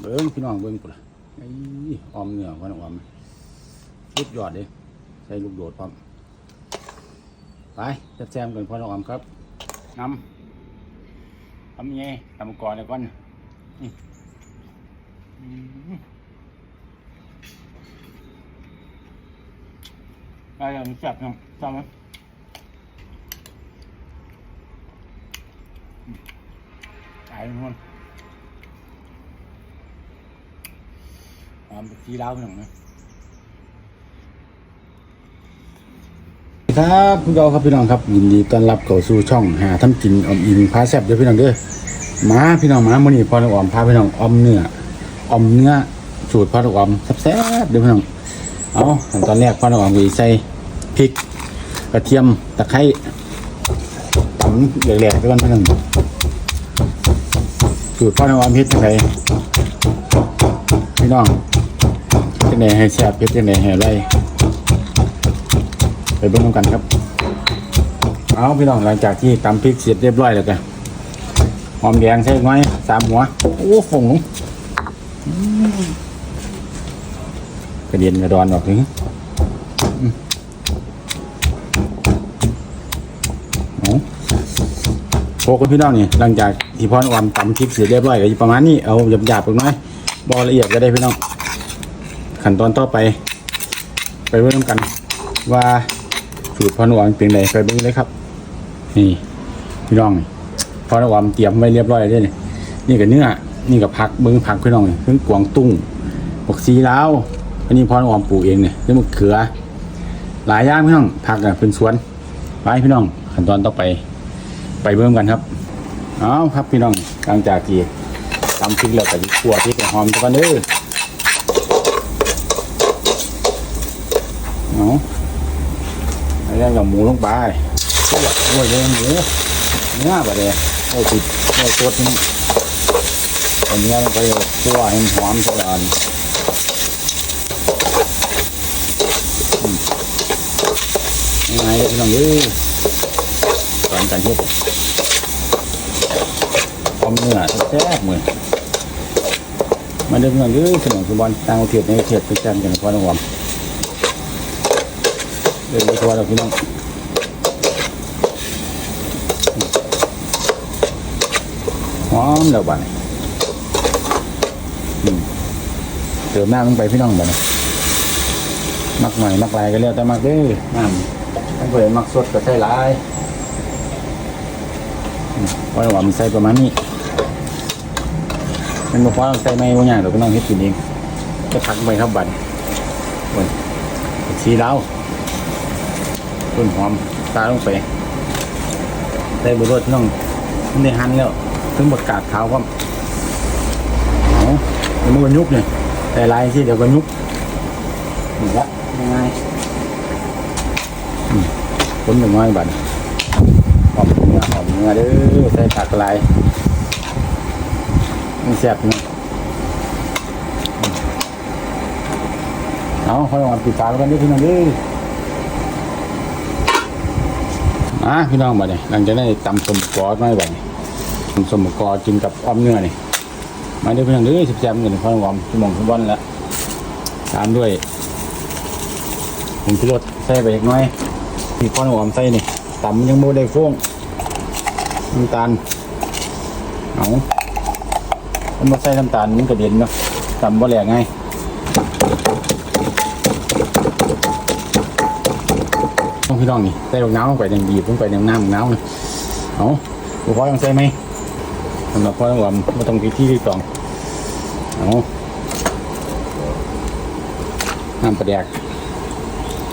เบิ้งพี่น้องเบิ้งกูละไอ้ออมเหนือวันออมสุดยอดเลยใส่ลูกโดดพร้อมไปจัดแจมกันพอน้องออมครับน้ำทำยังไงทำก่อนเลยก่อนอืมอืมได้ยังแซ่บเนาะชอบไหมไอืมตายทุกคน หอมสีดาวพี่น้องนะครับพี่เราครับพี่น้องครับยินดีต้อนรับเข้าสู่ช่องหาทำกินอมอินพาแซบเด้อพี่น้องเด้อมาพี่น้องมามื้อนี้พอน้องออมพาพี่น้องอมเนื้ออมเนื้อสูตรพอน้องออมแซ่บๆเด้อพี่น้องเอาขั้นตอนแรกพอน้องออมก็ใส่พริกกระเทียมตะไคร้ตำแหลกๆไปก่อนพี่น้องสูตรพอน้องออมเฮ็ดจังไดพี่น้อง จังไหนให้แซ่บเพชรจังไหนให้ไรไปเบิ่งกันครับ เอาพี่น้องหลังจากที่ตำพริกเสร็จเรียบร้อยแล้วกันหอมแดงใส่น้อยสามหัว โอ้ฝงกระเด็นกระดอนออกถึงอืมเอาโอ้คุณพี่น้องนี่หลังจากที่พ่อวามตำพริกเสร็จเรียบร้อยก็อยู่ประมาณนี้เอาหยาบๆลงน้อยบอละเอียดก็ได้พี่น้อง ขั้นตอนต่อไป ไปเริ่มกันว่าสูตรพอนวมเป็นไงไปเบิ่งเลยครับ นี่พี่น้องพอนวมเตรียมไว้เรียบร้อยเลยนี่นี่กับเนื้อนี่กับผักเบิ้งผักพี่น้องเครื่องกวางตุ้งบกซีลาวอันนี้พอนวมปลูกเองเนี่ยเรื่องมะเขือ หลายอย่างพี่น้องผักอะเป็นสวนไปพี่น้องขั้นตอนต่อไป ไปเบิ่งกันครับเอาครับพี่น้องหลังจากที่ตำพริกแล้วก็สิขั่วพริกให้หอมซะก่อนเด้อ เอาแล้วก็หมูลงไปขั่วขั่วเลยหมูเนื้อบ่ได้โอ้ติดโอ้สดนี่เอาเนื้ลงไปขั่วให้หอมซะก่อนอืมง่ายเลยพี่น้องเด้อตอนการเฮ็ดหอมเนื้อแซ่บๆมื้อมาเดิมกันเลยสมองสมบัติต่างประเทศในประเทศไปจันกันพอน้องวอม เดินไปทัวร์เราพี่น้องหอมแล้วบ้านเติมน้ำลงไปพี่น้องบ้านมักใหม่มักลายก็เรียกแต่มักเด้อน้ำทั้งเพื่อมักสดก็ใส่หลายอืมพอน้องวอมใส่ประมาณนี้มันบอกว่าใส่ไม่ว่าอย่างเราก็ต้องเฮ็ดกินเองก็ทักไปครับบัตรโอ้ยสีดาว ต้นหอมตาลงไปใส่บุรสน้องมันได้หันแล้วถึงบดกาดขาวครับเอามันมันยุบเนี่ยแต่ลายที่เดี๋ยวก็ยุบนี่ละง่ายๆอืมคนหนึ่งน้อยบัตรหอมเนื้อหอมเนื้อเด้อใส่ผักลายมันแซ่บเนาะเอาเขาลองปิดตาแล้วกันดิพี่น้องดิ อะพี่น้องบัดนี้หลังจากนั้นตำสมกอดมาบัดนี้ตำสมกอกินกับอ้อมเนื้อนี่มาเด้อพี่น้องเด้อสิบแซ่บเงินพ่อหอมชั่วโมงชั่ววันแล้วตามด้วยผมพิรสใส่ไปอีกน้อยมีพ่อหอมใส่นี่ตำยังโมได้ฟ้งน้ำตาลเอามันมาใส่น้ำตาลมันกระเด็นเนาะตำบ่แหลกไง องพี่น้องนี่ใส่ลงน้ำลงไปยังบีบลงไปในน้ำน้ำเลยเอาบุพอต้องใส่ไหมสำหรับพ่อต้องหวานไม่ต้องที่ที่ที่ตองเอาน้ำปลาแดก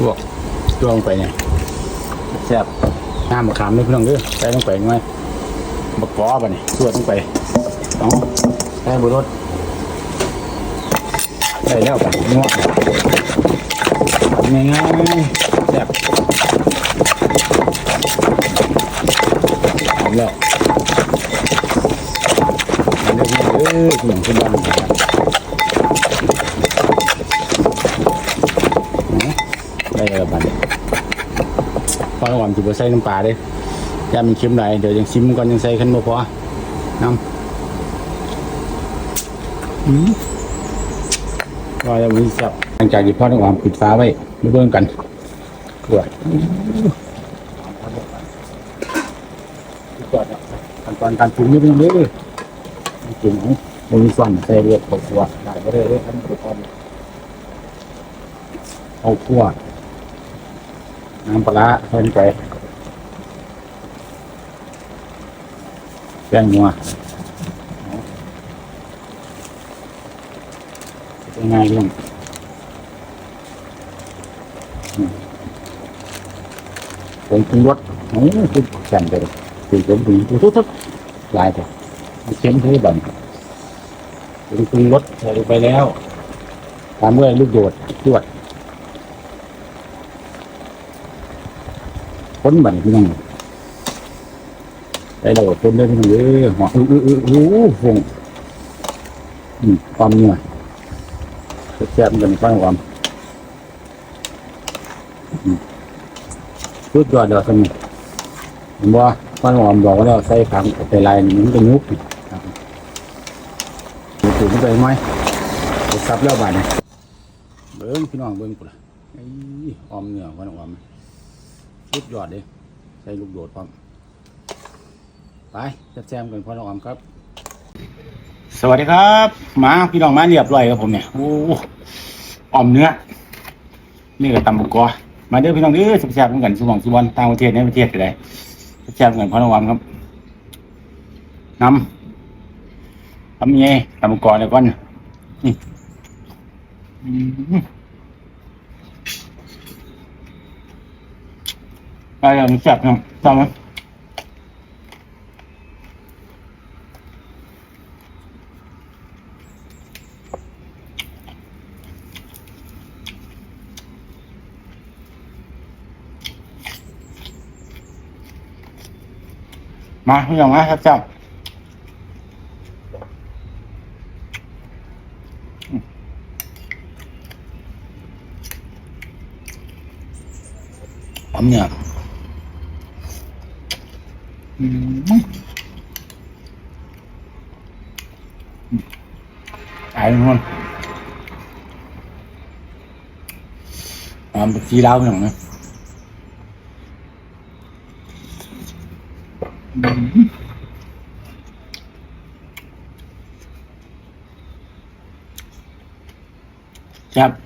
ลวกลวกลงไปเนี่ยแซ่บน้ำมะขามด้วยพี่น้องเด้อใส่ลงไปหน่อยบะกอป่ะนี่สวดลงไปเอาได้บุรถได้แล้วกันงวงง่ายๆแซ่บเอา แล้วอันนี้เออขนมขึ้นบ้านนะครับได้แล้วบันพอระหว่างจิบใส่น้ำปลาเด้อย่ามันเค็มไหลายเดี๋ยวยังซิมก่อนยังใส่ขันบ่พอน้ำอืมว่าจะมีจับหลังจากที่พ่อต้องวางปิดฟ้าไว้มาเบิ่งกันด้วย ก่อนนะขั้นตอนการปรุงนี่เป็นยังไงเลยปรุงของมันมีส่วนใส่เลือดข้าวคั่วได้ก็ได้เลยทั้งหมดพร้อมข้าวคั่วน้ำปลาเพิ่มไปแป้งนัวเป็นไงเรื่องอืมผงปรุงรสโอ้ยคือแข็งไปเลย คือผมปรุงทุกทุกๆลายไปเค็มที่บังผงปรุงรสใส่ลงไปแล้วตามด้วยลูกโดดจวดพ้นบันพี่น้องใส่โดดพ้นเลยพี่น้องเอ้ยหัวอื้ออื้ออื้ออื้อฟงความเหนื่อยแซ่บกันฟังความพูดยอดเดี๋ยวสมุเห็นบ่ ฟังความบอกว่าเราใส่ขังใส่ลายมันจะยุบครับถูกมันไปไหมซับแล้วบาดเนี่ยเบิ้งพี่น้องเบิ้งกูละไอ้ออมเนื้อฟังความพูดยอดเลยใส่ลูกโดดพร้อมไปแซ่บๆกันพ่อน้องออมครับ สวัสดีครับมาพี่น้องมาเรียบร้อยครับผมเนี่ยโอ้ออมเนื้อนี่ก็ตำบุกกอมาเด้อพี่น้องเด้อสุขแซ่บเหมือนกันสุขของสุวรรณต่างประเทศในประเทศก็ได้ แซ่บเหมือนกันพ่อน้องวามครับน้ำทำยังไงตำก่อเลยก่อนนี่อืมอะไรมันแซ่บเนาะจำไหม มาพี่น้องมาครับเจ้าหอมเนี่ยอืมตายทุกคนหอมแบบจีแล้วพี่น้องนะ ครับ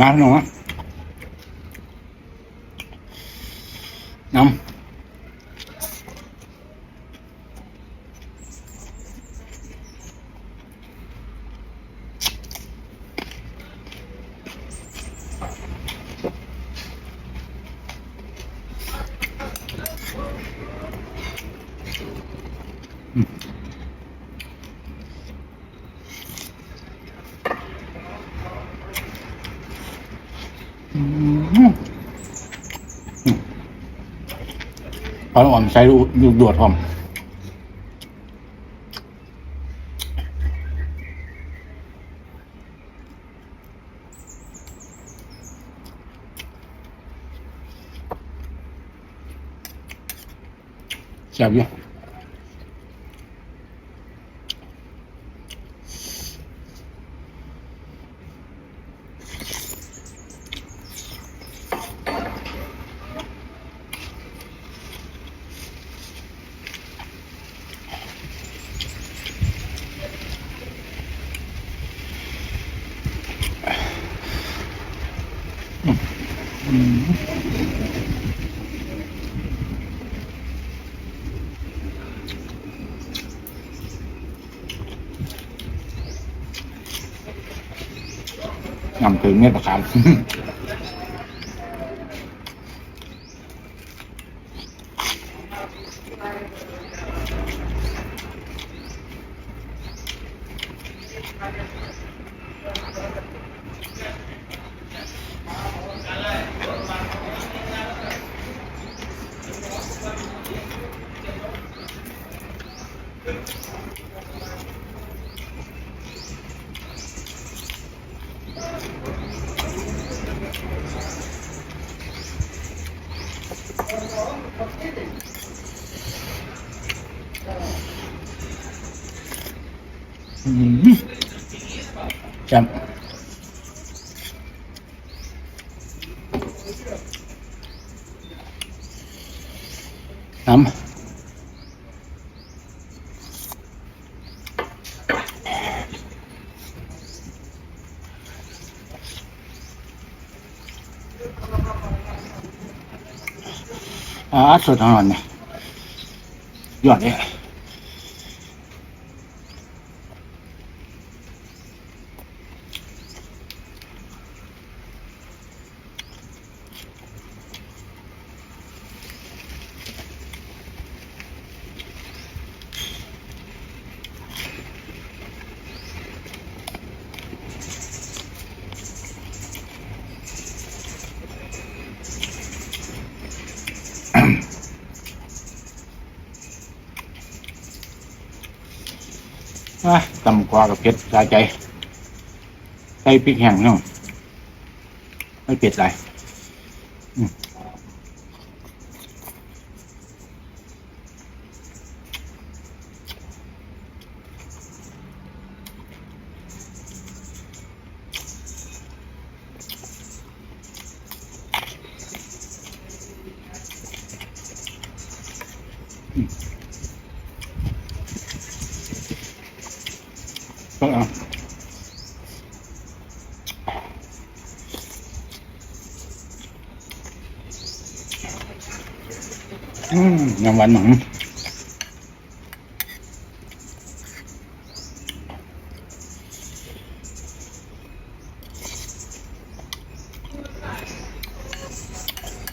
มาพี่น้ อ่อนใช้ดูกดวดพอมแซ่บอยู่ นำถึงเม็ดมะขาม อืม แซ่บน้ำอ่าสดอ่อนเนี่ยยอดเลย อะตำกว่ากับเผ็ดสาใจ ใส่พริกแห้งเนาะไม่เผ็ดไร ก็เอาอืมน้ำหวานหนัง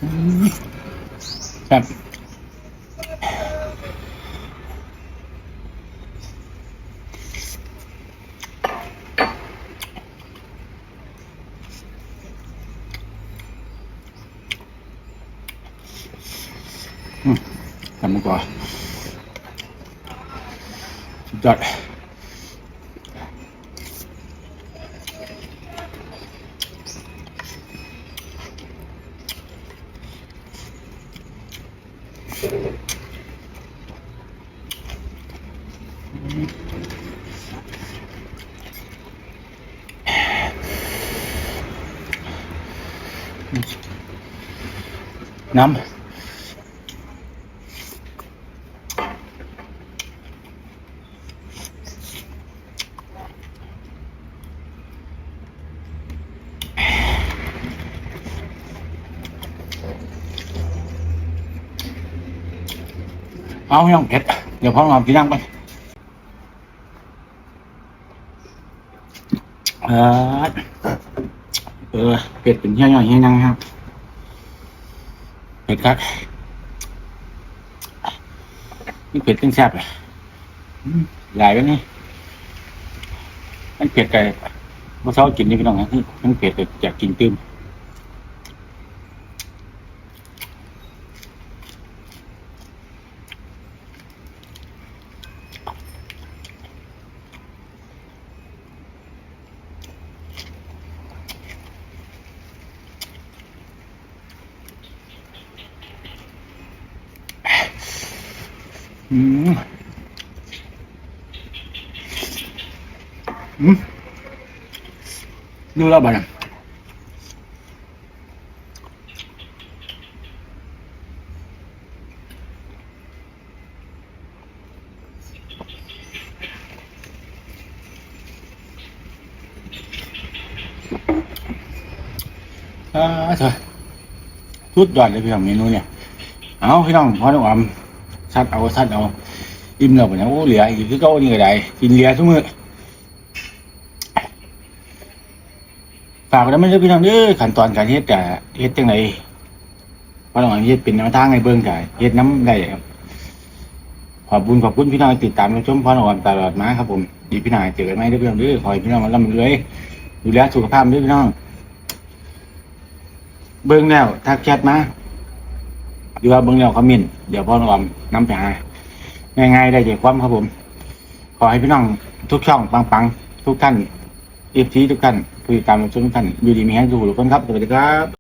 อืมครับ ทำมันก่อน สุด เอาย่องเผ็ด เดี๋ยวพ่อลองกินย่างไปเออเออเผ็ดเป็นเฮี้ยย่อยเฮี้ยยังครับเผ็ดครับนี่เผ็ดตั้งแซ่บเลยหลายไปนี่มันเผ็ดไก่เมื่อเช้ากินนี่พี่น้องนะมันเผ็ดแต่อยากกินตื้ม แล้วบ้างอ่าเถอะทุดยอดเลยพี่น้องเมนูเนี่ย เอาพี่น้องพอน้องอมซัดเอาซัดเอา อิ่มแล้วปะเนี่ยโอ้เหลืออีกคือเก่านี่ก็ได้กินเหลือทุกมื้อ ฝากไว้ไม่ได้อพี่น้องเด้อขั้นตอนการเฮ็ดกะเฮ็ดจังไดพอน้องออมเฮ็ดเป็นแนวทางให้เบิ่งกะเฮ็ดน้ำได้ครับขอบคุณขอบคุณพี่น้องติดตามชมพอน้องออมตลอดมาครับผมดีพี่น้องเจอกันไหมเด้อพี่น้องเด้อขอให้พี่น้องมาลำรวยดูแลสุขภาพด้อพี่น้อง เบิ่งแล้วทักแชทมาหรือว่าเบิ่งแล้วคอมเมนต์เดี๋ยวพ่อน้อมนำไปหาง่ายๆได้ใจความครับผม ขอให้พี่น้องทุกช่องปังๆทุกท่านเอฟซีทุกท่าน ผู้ติดตามทุกท่านอยู่ดีมีแห้งสุขทุกคนครับสวัสดีครับ